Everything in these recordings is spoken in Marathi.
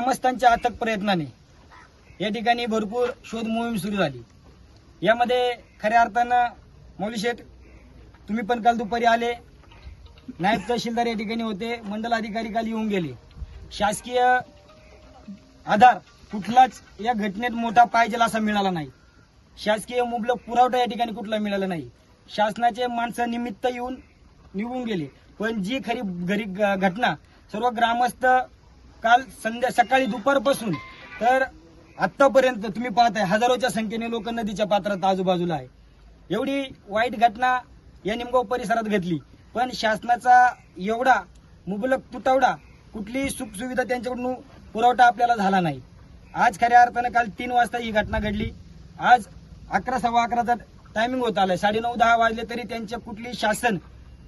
ग्रामस्थांच्या अथक प्रयत्नाने या ठिकाणी भरपूर शोध मोहीम सुरू झाली. यामध्ये खऱ्या अर्थानं मौली शेठ तुम्ही पण काल दुपारी आले. नायब तहसीलदार या ठिकाणी होते. मंडल अधिकारी काल येऊन गेले. शासकीय आधार कुठलाच या घटनेत मोठा पाहिजे असा मिळाला नाही. शासकीय मुबलक पुरवठा या ठिकाणी कुठला मिळाला नाही. शासनाचे माणसं निमित्त येऊन निघून गेले. पण जी खरी घरी घटना सर्व ग्रामस्थ काल संध्या सकाळी दुपारपासून. तर आतापर्यंत तुम्ही पाहताय हजारोच्या संख्येने लोक नदीच्या पात्रात आजूबाजूला आहे. एवढी वाईट घटना या निमगाव परिसरात घडली. पण शासनाचा एवढा मुबलक तुटवडा कुठलीही सुखसुविधा त्यांच्याकडून पुरवठा आपल्याला झाला नाही. आज खऱ्या अर्थानं काल तीन वाजता ही घटना घडली. आज अकरा सव्वा अकराचा टायमिंग होत आलाय. साडेनऊ दहा वाजले तरी त्यांच्या कुठली शासन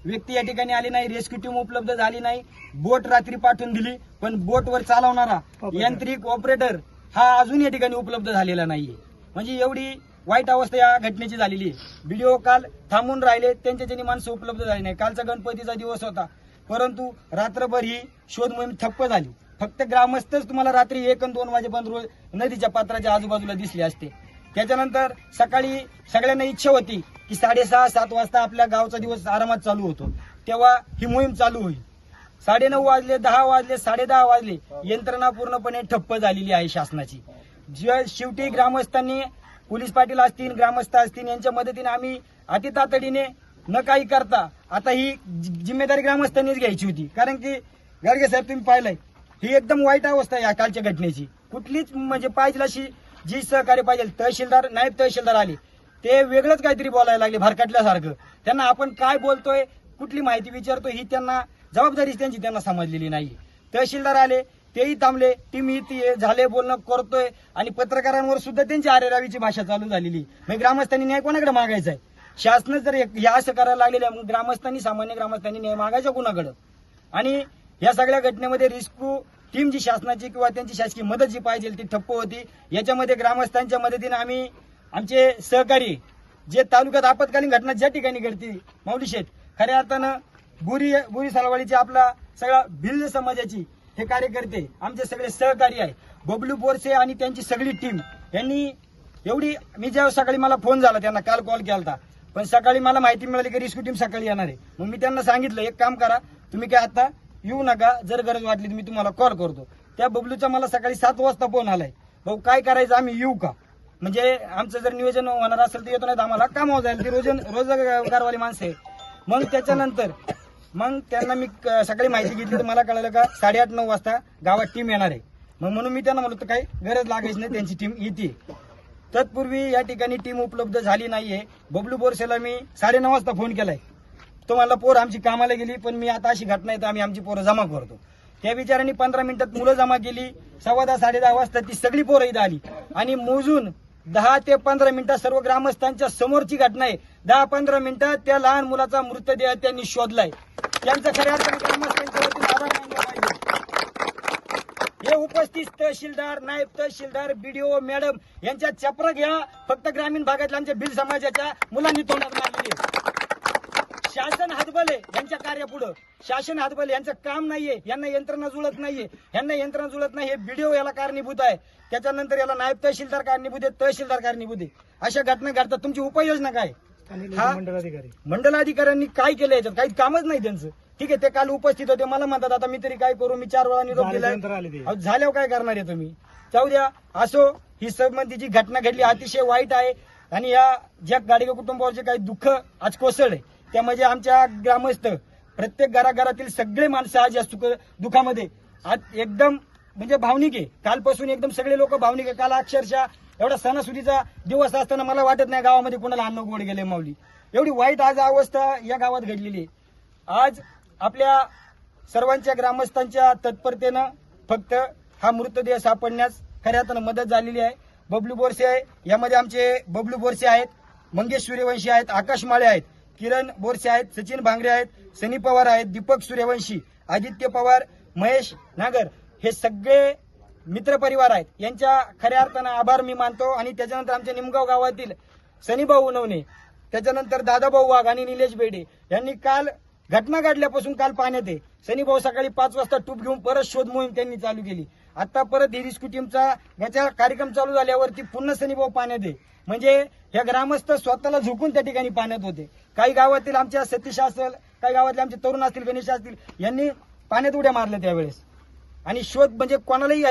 व्यक्ती या ठिकाणी आली नाही रेस्क्यू टीम उपलब्ध झाली नाही. बोट रात्री पाठवून दिली पण बोटवर चालवणारा यांत्रिक ऑपरेटर हा अजून या ठिकाणी उपलब्ध झालेला नाहीये. म्हणजे एवढी वाईट अवस्था या घटनेची झालेली आहे. व्हिडिओ काल थांबून राहिले त्यांच्या त्यांनी माणसं उपलब्ध झाली नाही. कालचा गणपतीचा दिवस होता परंतु रात्रभर ही शोध मोहीम ठप्प झाली. फक्त ग्रामस्थच तुम्हाला रात्री एक आणि दोन वाजेपर्यंत रोज नदीच्या पात्राच्या आजूबाजूला दिसले असते. त्याच्यानंतर सकाळी सगळ्यांना इच्छा होती की साडेसहा सात वाजता आपल्या गावचा दिवस आरामात चालू होतो. तेव्हा ही मोहीम चालू होईल. साडे नऊ वाजले दहा वाजले साडेदहा वाजले यंत्रणा पूर्णपणे ठप्प झालेली आहे शासनाची. जे शेवटी ग्रामस्थांनी पोलीस पाटील असतील ग्रामस्थ असतील यांच्या मदतीने आम्ही अति तातडीने न काही करता आता ही जि- जिम्मेदारी ग्रामस्थांनीच घ्यायची होती. कारण की गाडगे साहेब तुम्ही पाहिलंय ही एकदम वाईट अवस्था आहे या कालच्या घटनेची. कुठलीच म्हणजे पाहिजे अशी जी सहकार्य पाहिजे तहसीलदार नायब तहसीलदार आले ते वेगळंच काहीतरी बोलायला लागले भरकटल्यासारखं. त्यांना आपण काय बोलतोय कुठली माहिती विचारतो ही त्यांना जबाबदारी त्यांची त्यांना समजलेली नाही. तहसीलदार आले तेही थांबले टीम ही ती झाले बोलणं करतोय आणि पत्रकारांवर सुद्धा त्यांची आरेरावीची भाषा चालू झालेली. मग ग्रामस्थांनी न्याय कोणाकडे मागायचा आहे शासन जर एक- हे असं करायला लागलेलं आहे, मग ग्रामस्थांनी सामान्य ग्रामस्थांनी न्याय मागायचा कुणाकडं? आणि या सगळ्या घटनेमध्ये रिस्क्यू टीम जी शासनाची किंवा त्यांची शासकीय मदत जी पाहिजे ती ठप्प होती. याच्यामध्ये ग्रामस्थांच्या मदतीने आम्ही आमचे सहकारी जे तालुक्यात आपत्कालीन घटना ज्या ठिकाणी घडती माऊली शेत खऱ्या अर्थानं गुरी गुरी सलवाडीचे आपला सगळा भिल्ल समाजाची हे कार्यकर्ते आमचे सगळे सहकारी आहे. बबलू बोरसे आणि त्यांची सगळी टीम यांनी एवढी मी जेव्हा सकाळी मला फोन झाला त्यांना काल कॉल केला होता पण सकाळी मला माहिती मिळाली की रेस्क्यू टीम सकाळी येणार आहे. मग मी त्यांना सांगितलं एक काम करा तुम्ही काय आता येऊ नका जर गरज वाटली तर मी तुम्हाला कॉल करतो. त्या बबलूचा मला सकाळी सात वाजता फोन आलाय. भाऊ काय करायचं आम्ही येऊ का? म्हणजे आमचं जर नियोजन होणार असेल तर येतो नाही तर आम्हाला. कामावर जाईल. ते रोज रोजगारवाली माणसं आहे मग त्याच्यानंतर मग त्यांना मी क- सकाळी माहिती घेतली तर मला कळलं का साडेआठ नऊ वाजता गावात टीम येणार आहे. मग म्हणून मी त्यांना म्हणतो काही गरज लागायची नाही. त्यांची टीम येते. तत्पूर्वी या ठिकाणी टीम उपलब्ध झाली नाहीये. बबलू बोरसेला मी साडेनऊ वाजता फोन केलाय. तो मला पोर आमची कामाला गेली पण मी आता अशी घटना येतं. आम्ही आमची पोरं जमा करतो. त्या विचारांनी पंधरा मिनिटात मुलं जमा केली. सव्वा दहा साडे दहा वाजता ती सगळी पोरं इथं आली. आणि मोजून दहा ते पंधरा मिनिटात सर्व ग्रामस्थांच्या समोरची घटना आहे. दहा पंधरा मिनिटात त्या लहान मुलाचा मृतदेह त्यांनी शोधलाय. त्यांचं खऱ्या अर्थाने ग्रामस्थांच्या हे उपस्थित तहसीलदार नायब तहसीलदार बीडीओ मॅडम यांच्या चपरा घ्या. फक्त ग्रामीण भागातल्या आमच्या बिल समाजाच्या मुलांनी तोंडात शासन हातबले यांच्या कार्यापुढं. शासन हातबले यांचं काम नाहीये यांना यंत्रणा जुळत नाहीये. यांना यंत्रणा जुळत नाही हे बीडीओ याला कारणीभूत आहे. त्याच्यानंतर याला नायब तहसीलदार कारणीभूत आहे तहसीलदार कारणीभूत आहे अशा घटना घडतात. तुमची उपाययोजना काय हा? मंडळाधिकारी मंडलाधिकाऱ्यांनी काय केलं याच्यात? काही कामच नाही त्यांचं. ठीक आहे ते काल उपस्थित होते. मला म्हणतात आता मी तरी काय करू? मी चार वेळा निरोप दिलाय. अहो, झाल्यावर काय करणार आहे तुम्ही? जाऊ द्या. असो ही संबंधीची घटना घडली अतिशय वाईट आहे. आणि या ज्या गाडगे कुटुंबावरचे काही दुःख आज कोसळले. त्या म्हणजे आमच्या ग्रामस्थ प्रत्येक घराघरातील सगळे माणसं आज या सुख दुःखामध्ये. आज एकदम म्हणजे भावनिक आहे. कालपासून एकदम सगळे लोक भावनिक आहे. काल अक्षरशः एवढा सणासुदीचा दिवस असताना मला वाटत नाही गावामध्ये कोणाला अन्न गोड गेले माऊली. एवढी वाईट आज अवस्था या गावात घडलेली आहे. आज आपल्या सर्वांच्या ग्रामस्थांच्या तत्परतेनं फक्त हा मृतदेह सापडण्यास खऱ्या अर्थानं मदत झालेली आहे. बबलू बोरसे आहे. यामध्ये आमचे बबलू बोरसे आहेत. मंगेश सूर्यवंशी आहेत. आकाश माळे आहेत. किरण बोरसे आहेत सचिन भांगरे आहेत सनी पवार आहेत दीपक सूर्यवंशी आदित्य पवार महेश नागर हे सगळे मित्रपरिवार आहेत. यांच्या खऱ्या अर्थानं आभार मी मानतो आणि त्याच्यानंतर आमच्या निमगाव गावातील सनीभाऊ उनवणे त्याच्यानंतर दादाभाऊ वाघ आणि निलेश बेडे यांनी काल घटना घडल्यापासून काल पाण्यात आहे. सनीभाऊ सकाळी पाच वाजता टूप घेऊन परत शोध मोहीम त्यांनी चालू केली. आता परत ही रिस्क्यू टीमचा याचा कार्यक्रम चालू झाल्यावरती पुन्हा सनीभाऊ पाण्यात आहे. म्हणजे या ग्रामस्थ स्वतःला झुकून त्या ठिकाणी पाण्यात होते. काही गावातील आमच्या सतीश असेल काही गावातले आमचे तरुण असतील गणेश असतील यांनी पाण्यात उड्या मारल्या त्यावेळेस. आणि शोध म्हणजे कोणालाही